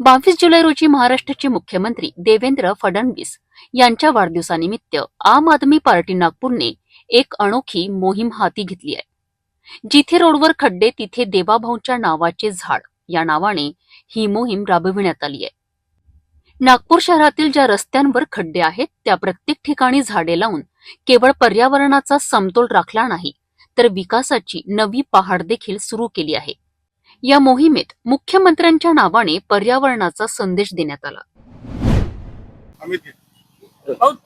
बावीस जुलै रोजी महाराष्ट्राचे मुख्यमंत्री देवेंद्र फडणवीस यांच्या वाढदिवसानिमित्त आम आदमी पार्टी नागपूरने एक अनोखी मोहीम हाती घेतली आहे. जिथे रोडवर खड्डे तिथे देवाभाऊंच्या नावाचे झाड या नावाने ही मोहीम राबविण्यात आली आहे. नागपूर शहरातील ज्या रस्त्यांवर खड्डे आहेत त्या प्रत्येक ठिकाणी झाडे लावून केवळ पर्यावरणाचा समतोल राखला नाही तर विकासाची नवी पहाड देखील सुरू केली आहे. या मोहिमेत मुख्यमंत्र्यांच्या नावाने पर्यावरणाचा संदेश देण्यात आला.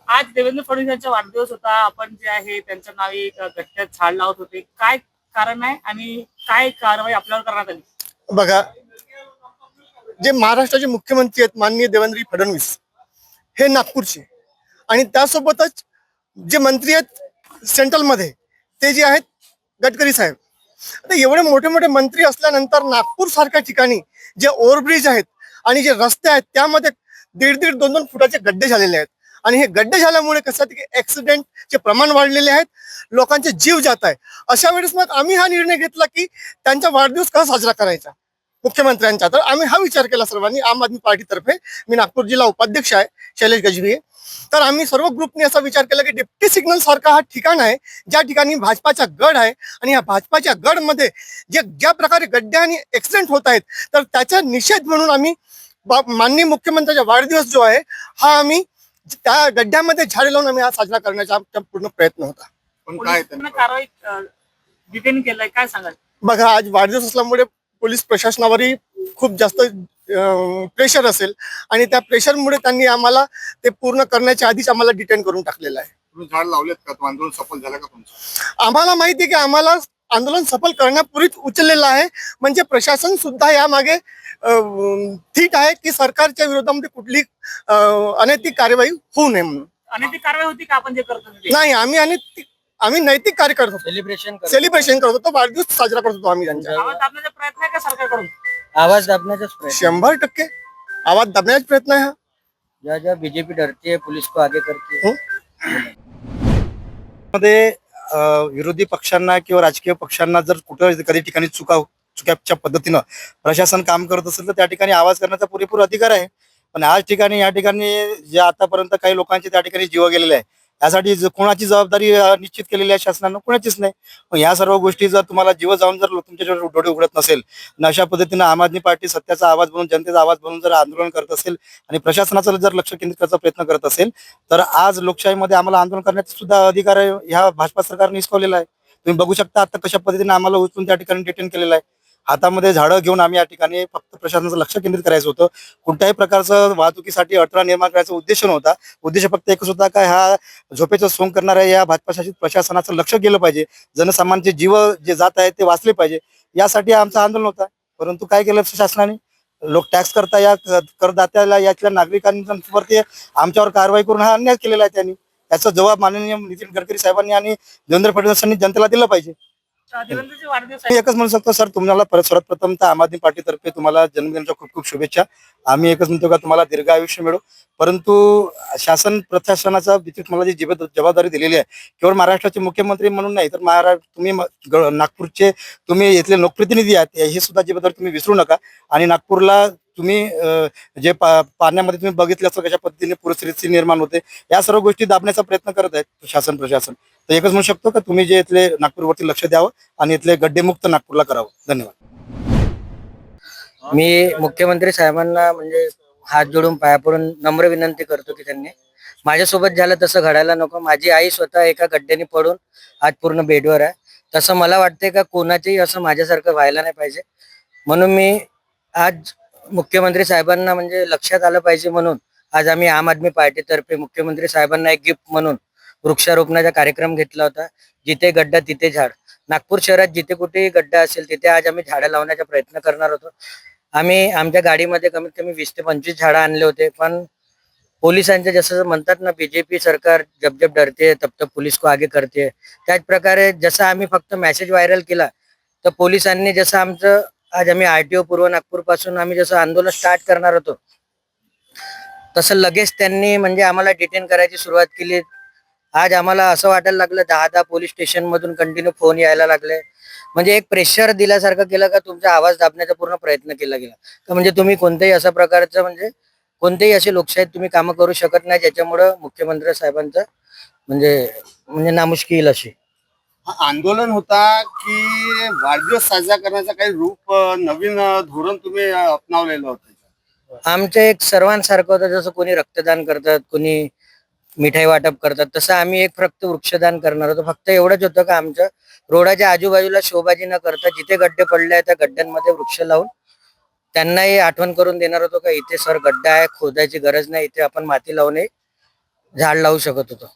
आज देवेंद्र फडणवीस यांचा वाढदिवस होता. आपण जे आहे त्यांच्या नावे गठ्ठ्यात झाड लावत होते. काय कारण आहे आणि काय कारवाई आपल्यावर करण्यात आली? बघा जे महाराष्ट्राचे मुख्यमंत्री आहेत माननीय देवेंद्र फडणवीस हे नागपूरचे. आणि त्यासोबतच जे मंत्री आहेत सेंट्रलमध्ये ते जे आहेत गडकरी साहेब आता एवढे मोठे मोठे मंत्री असल्यानंतर नागपूर सारख्या ठिकाणी जे ओव्हरब्रिज आहेत आणि जे रस्ते आहेत त्यामध्ये दीड दीड दोन दोन फुटाचे गड्डे झालेले आहेत. आणि हे गड्डे झाल्यामुळे कसं आहे की ऍक्सिडेंटचे प्रमाण वाढलेले आहेत लोकांचे जीव जात आहे. अशा वेळेस मग आम्ही हा निर्णय घेतला की त्यांचा वाढदिवस कसा साजरा करायचा? मुख्यमंत्र्यांचा. तर आम्ही हा विचार केला सर्वांनी. आम आदमी पार्टीतर्फे. मी नागपूर जिल्हा उपाध्यक्ष आहे. शैलेश गजबी तर आम्ही सर्व ग्रुपने असा विचार केला की डिप्टी सिग्नल सारखा हा ठिकाण आहे ज्या ठिकाणी भाजपाचा गड आहे आणि या भाजपाच्या गडमध्ये जे ज्या प्रकारे गड्डे आणि ऍक्सिडेंट होत आहेत तर त्याचा निषेध म्हणून आम्ही माननीय मुख्यमंत्र्याचा वाढदिवस जो आहे हा आम्ही त्या गड्ड्यामध्ये झाडे लावून आम्ही हा साजरा करण्याचा पूर्ण प्रयत्न होता. पण काय सांगाल? बघा आज वाढदिवस असल्यामुळे पोलीस प्रशासनावरही खूप जास्त प्रेशर असेल. आणि त्या प्रेशरमुळे त्यांनी आम्हाला ते पूर्ण करण्याच्या आधीच आम्हाला डिटेन करून टाकलेलं आहे. तुम्ही झाड लावलेत का? तो आंदोलन सफल झालं का तुमचं? आम्हाला माहिती आहे की आम्हाला आंदोलन सफल करण्यापूर्वीच उचललेलं आहे. म्हणजे प्रशासन सुद्धा यामागे अं, ठीक आहे की सरकारच्या विरोधामध्ये कुठली अं, अनैतिक कार्यवाही होऊ नये म्हणून. आणि ती कारवाई होती का आपण जे करतो ते? नाही आम्ही अनैतिक आम्ही नैतिक कार्य करत होतो. सेलिब्रेशन सेलिब्रेशन करत होतो वाढदिवस साजरा करत होतो आम्ही त्यांच्या. प्रयत्न आहे का सरकारकडून? आवाज दाबण्याचाच प्रयत्न. शंभर टक्के. आवाज दाबण्याचा प्रयत्न आहे हा. ज्या ज्या बीजेपी डरती है पुलिस को आगे करती है. मध्ये अ, विरोधी पक्षांना किंवा राजकीय पक्षांना जर कुठं कधी ठिकाणी चुका चुक्याच्या पद्धतीनं प्रशासन काम करत असेल तर त्या ठिकाणी आवाज करण्याचा पुरेपूर अधिकार आहे. पण आज ठिकाणी या ठिकाणी जे आतापर्यंत काही लोकांचे त्या ठिकाणी जीव गेलेले आहे. यासाठी ज- कोणाची जबाबदारी निश्चित केलेली आहे शासनानं? कोणाचीच नाही. मग या सर्व गोष्टी जर तुम्हाला जीव जाऊन जर तुमच्या डोळे उघडत नसेल अशा पद्धतीनं आम आदमी पार्टी सत्याचा आवाज बनून जनतेचा आवाज बनून जर आंदोलन करत असेल आणि प्रशासनाचं जर लक्ष केंद्रित करायचा प्रयत्न करत असेल तर आज लोकशाहीमध्ये आम्हाला आंदोलन करण्याचा सुद्धा अधिकार आहे ह्या भाजपा सरकारने हिसकावलेला आहे. तुम्ही बघू शकता आता कशा पद्धतीने आम्हाला उचलून त्या ठिकाणी डिटेन केलेला आहे. हातामध्ये झाडं घेऊन आम्ही या ठिकाणी फक्त प्रशासनाचं लक्ष केंद्रित करायचं होतं. कोणत्याही प्रकारचं वाहतुकीसाठी अडथळा निर्माण करायचा उद्देश नव्हता. उद्देश फक्त एकच होता का ह्या झोपेचं सोंग करणाऱ्या या भाजपा शासित प्रशासनाचं लक्ष गेलं पाहिजे. जनसामान्यांचे जीव जे जात आहेत ते वाचले पाहिजे. यासाठी आमचं आंदोलन होता. परंतु काय केलं शासनाने लोक टॅक्स करता या करदात्याला यातल्या नागरिकांवरती आमच्यावर कारवाई करून हा अन्याय केलेला आहे त्यांनी. याचा जबाब माननीय नितीन गडकरी साहेबांनी आणि देवेंद्र फडणवीसांनी जनतेला दिला पाहिजे. मी एकच म्हणू शकतो सर तुम्हाला परत सर्वात प्रथम तर आम आदमी पार्टीतर्फे तुम्हाला जन्मदिनाच्या खूप खूप शुभेच्छा. आम्ही एकच म्हणतो का तुम्हाला दीर्घ आयुष्य मिळो. परंतु शासन प्रशासनाचा विद्युत मला जी जिबे- जबाबदारी दिलेली आहे केवळ महाराष्ट्राचे मुख्यमंत्री म्हणून नाही तर महाराष्ट्र तुम्ही नागपूरचे तुम्ही इथले लोकप्रतिनिधी आहात ही सुद्धा जबाबदारी तुम्ही विसरू नका. आणि नागपूरला तुम्ही जे पा- पाण्यामध्ये तुम्ही बघितलं असं कशा पद्धतीने पूरस्थिती निर्माण होते या सर्व गोष्टी दाबण्याचा प्रयत्न करत आहेत शासन प्रशासन. तर एकच म्हणू शकतो का तुम्ही जे इथले नागपूरवरती लक्ष द्यावं आणि इथले गड्डेमुक्त नागपूरला करावं. धन्यवाद. मी मुख्यमंत्री साहेबांना म्हणजे हात जोडून पाया पडून नम्र विनंती करतो की त्यांनी माझ्यासोबत झालं तसं घडायला नको. माझी आई स्वतः एका गड्ड्याने पडून आज पूर्ण बेडवर आहे. तसं मला वाटतंय का कोणाचंही असं माझ्यासारखं व्हायला नाही पाहिजे. म्हणून मी आज मुख्यमंत्री साहेबांना म्हणजे लक्षात आलं पाहिजे म्हणून आज आम्ही आम आदमी पार्टीतर्फे मुख्यमंत्री साहेबांना एक गिफ्ट म्हणून वृक्षारोपणाचा कार्यक्रम घेतला होता. जिथे गड्डा तिथे झाड. नागपूर शहरात जिथे कुठेही गड्डा असेल तिथे आज आम्ही झाडं लावण्याचा प्रयत्न करणार होतो. आम्ही आमच्या गाडीमध्ये कमीत कमी वीस ते पंचवीस झाडं आणले होते. पण पोलिसांचे जसं म्हणतात ना बीजेपी सरकार जब जब डरते तब तब को आगे करते. त्याच प्रकारे जसं आम्ही फक्त मेसेज व्हायरल केला तर पोलिसांनी जसं आमचं आज आम्ही आरटीओ पूर्व नागपूरपासून आम्ही जसं आंदोलन स्टार्ट करणार होतो तसं लगेच त्यांनी म्हणजे आम्हाला डिटेन करायची सुरुवात केली. आज आम्हाला असं वाटायला लागलं दहा दहा पोलीस स्टेशन मधून कंटिन्यू फोन यायला लागले. म्हणजे एक प्रेशर दिल्यासारखं केलं का तुमचा आवाज दाबण्याचा पूर्ण प्रयत्न केला गेला. का म्हणजे तुम्ही कोणत्याही अशा प्रकारचं म्हणजे कोणतेही असे लोकशाहीत तुम्ही कामं करू शकत नाही ज्याच्यामुळं मुख्यमंत्री साहेबांचं म्हणजे म्हणजे नामुष्की येईल अशी. आंदोलन होता की वाढदिवस साजरा करण्याचा काही रूप नवीन धोरण तुम्ही अपनावलेलं होतं? आमचं एक सर्वांसारखं होतं जसं कोणी रक्तदान करतात कोणी मिठाई वाटप करतात. तसं आम्ही एक फक्त वृक्षदान करणार होतो. फक्त एवढंच होतं का आमचं? रोडाच्या आजूबाजूला शोभाजी न करता जिथे गड्डे पडले आहेत त्या गड्ड्यांमध्ये वृक्ष लावून त्यांनाही आठवण करून देणार होतो का इथे सर गड्डा आहे खोदायची गरज नाही इथे आपण माती लावून झाड लावू शकत होतो.